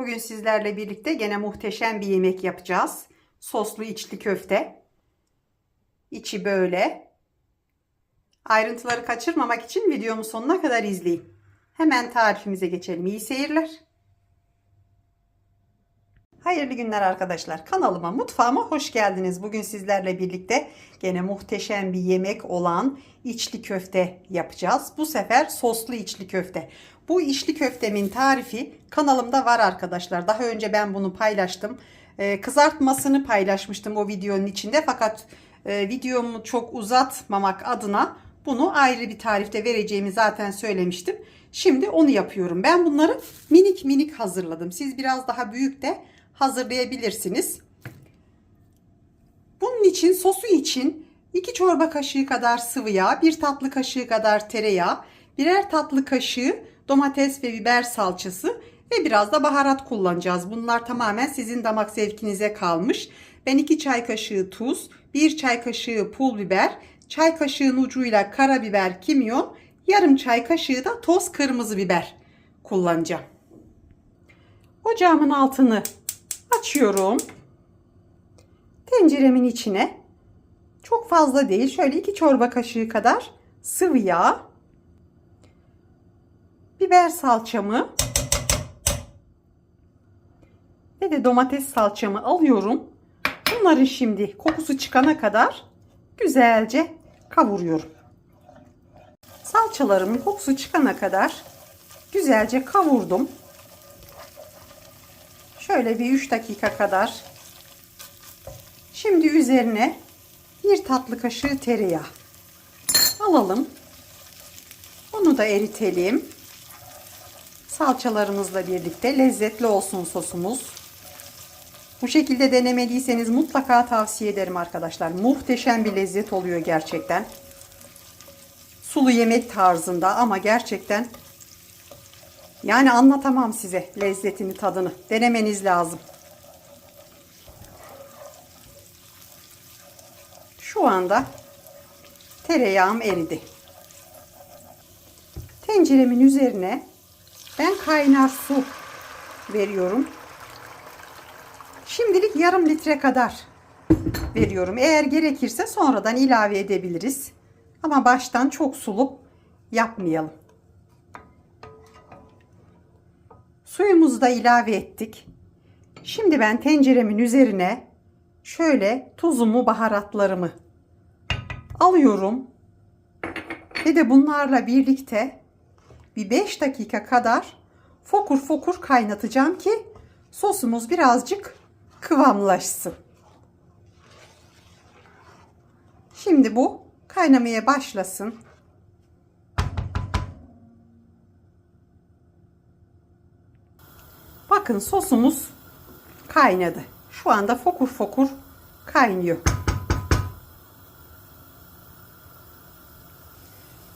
Bugün sizlerle birlikte gene muhteşem bir yemek yapacağız. Soslu içli köfte. İçi böyle. Ayrıntıları kaçırmamak için videomu sonuna kadar izleyin. Hemen tarifimize geçelim. İyi seyirler. Hayırlı günler arkadaşlar. Kanalıma, mutfağıma hoş geldiniz. Bugün sizlerle birlikte gene muhteşem bir yemek olan içli köfte yapacağız. Bu sefer soslu içli köfte. Bu içli köftemin tarifi kanalımda var arkadaşlar. Daha önce ben bunu paylaştım. Ee, kızartmasını paylaşmıştım o videonun içinde. Fakat e, videomu çok uzatmamak adına bunu ayrı bir tarifte vereceğimi zaten söylemiştim. Şimdi onu yapıyorum. Ben bunları minik minik hazırladım. Siz biraz daha büyük de hazırlayabilirsiniz. Bunun için sosu için 2 çorba kaşığı kadar sıvı yağ, 1 tatlı kaşığı kadar tereyağı, birer tatlı kaşığı domates ve biber salçası ve biraz da baharat kullanacağız. Bunlar tamamen sizin damak zevkinize kalmış. Ben 2 çay kaşığı tuz, 1 çay kaşığı pul biber, çay kaşığının ucuyla karabiber, kimyon, yarım çay kaşığı da toz kırmızı biber kullanacağım. Ocağımın altını açıyorum. Tenceremin içine çok fazla değil şöyle 2 çorba kaşığı kadar sıvı yağ, biber salçamı ve de domates salçamı alıyorum. Bunların şimdi kokusu çıkana kadar güzelce kavuruyorum. Salçalarımın kokusu çıkana kadar güzelce kavurdum. Şöyle bir 3 dakika kadar. Şimdi üzerine bir tatlı kaşığı tereyağı alalım. Onu da eritelim. Salçalarımızla birlikte lezzetli olsun sosumuz. Bu şekilde denemediyseniz mutlaka tavsiye ederim arkadaşlar. Muhteşem bir lezzet oluyor gerçekten. Sulu yemek tarzında ama gerçekten yani anlatamam size lezzetini, tadını. Denemeniz lazım. Şu anda tereyağım eridi. Tenceremin üzerine ben kaynar su veriyorum. Şimdilik yarım litre kadar veriyorum. Eğer gerekirse sonradan ilave edebiliriz. Ama baştan çok sulu yapmayalım. Suyumuzu da ilave ettik. Şimdi ben tenceremin üzerine şöyle tuzumu, baharatlarımı alıyorum. Ve de bunlarla birlikte bir 5 dakika kadar fokur fokur kaynatacağım ki sosumuz birazcık kıvamlaşsın. Şimdi bu kaynamaya başlasın. Bakın sosumuz kaynadı. Şu anda fokur fokur kaynıyor.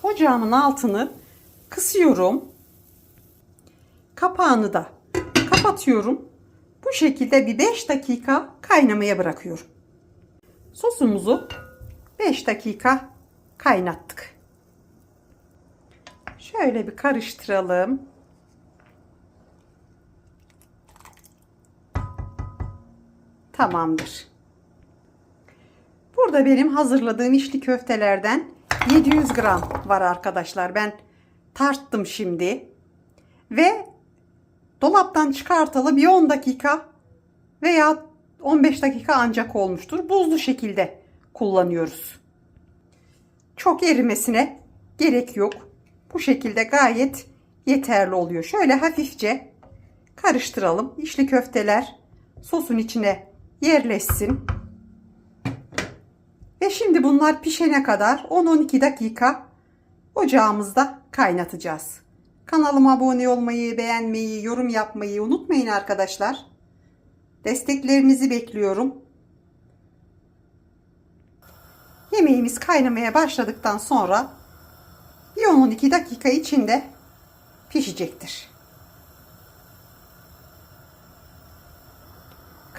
Ocağımın altını kısıyorum. Kapağını da kapatıyorum. Bu şekilde bir 5 dakika kaynamaya bırakıyorum. Sosumuzu 5 dakika kaynattık. Şöyle bir karıştıralım. Tamamdır. Burada benim hazırladığım içli köftelerden 700 gram var arkadaşlar. Ben tarttım şimdi. Ve dolaptan çıkartalı bir 10 dakika veya 15 dakika ancak olmuştur. Buzlu şekilde kullanıyoruz. Çok erimesine gerek yok. Bu şekilde gayet yeterli oluyor. Şöyle hafifçe karıştıralım. İçli köfteler sosun içine yerleşsin. Ve şimdi bunlar pişene kadar 10-12 dakika ocağımızda kaynatacağız. Kanalıma abone olmayı, beğenmeyi, yorum yapmayı unutmayın arkadaşlar. Desteklerinizi bekliyorum. Yemeğimiz kaynamaya başladıktan sonra bir 10-12 dakika içinde pişecektir.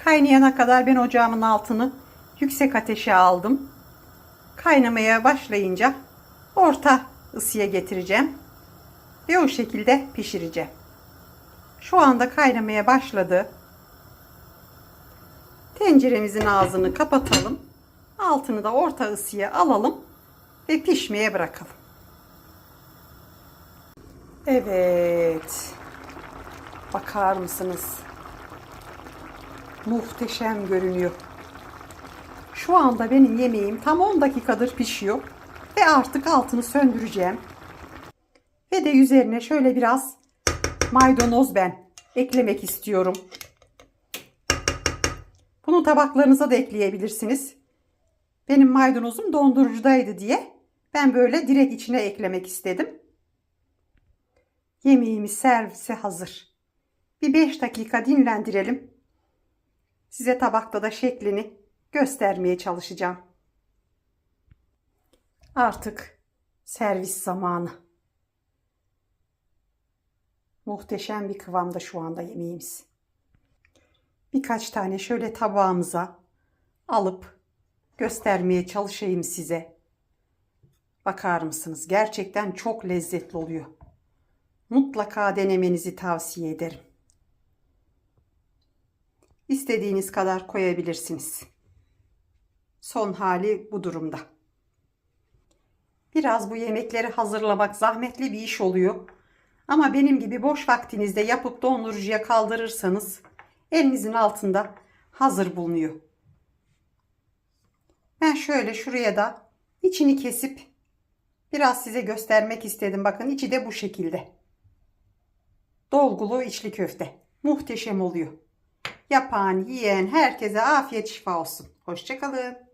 Kaynayana kadar ben ocağımın altını yüksek ateşe aldım. Kaynamaya başlayınca orta ısıya getireceğim. Ve o şekilde pişireceğim. Şu anda kaynamaya başladı. Tenceremizin ağzını kapatalım. Altını da orta ısıya alalım ve pişmeye bırakalım. Evet. Bakar mısınız? Muhteşem görünüyor. Şu anda benim yemeğim tam 10 dakikadır pişiyor ve artık altını söndüreceğim. Ve de üzerine şöyle biraz maydanoz ben eklemek istiyorum. Bunu tabaklarınıza da ekleyebilirsiniz. Benim maydanozum dondurucudaydı diye ben böyle direkt içine eklemek istedim. Yemeğimiz servise hazır. Bir 5 dakika dinlendirelim. Size tabakta da şeklini göstermeye çalışacağım. Artık servis zamanı. Muhteşem bir kıvamda şu anda yemeğimiz. Birkaç tane şöyle tabağımıza alıp göstermeye çalışayım size. Bakar mısınız? Gerçekten çok lezzetli oluyor. Mutlaka denemenizi tavsiye ederim. İstediğiniz kadar koyabilirsiniz. Son hali bu durumda. Biraz bu yemekleri hazırlamak zahmetli bir iş oluyor. Ama benim gibi boş vaktinizde yapıp dondurucuya kaldırırsanız elinizin altında hazır bulunuyor. Ben şöyle şuraya da içini kesip biraz size göstermek istedim. Bakın içi de bu şekilde. Dolgulu içli köfte. Muhteşem oluyor. Yapan, yiyen herkese afiyet şifa olsun. Hoşçakalın.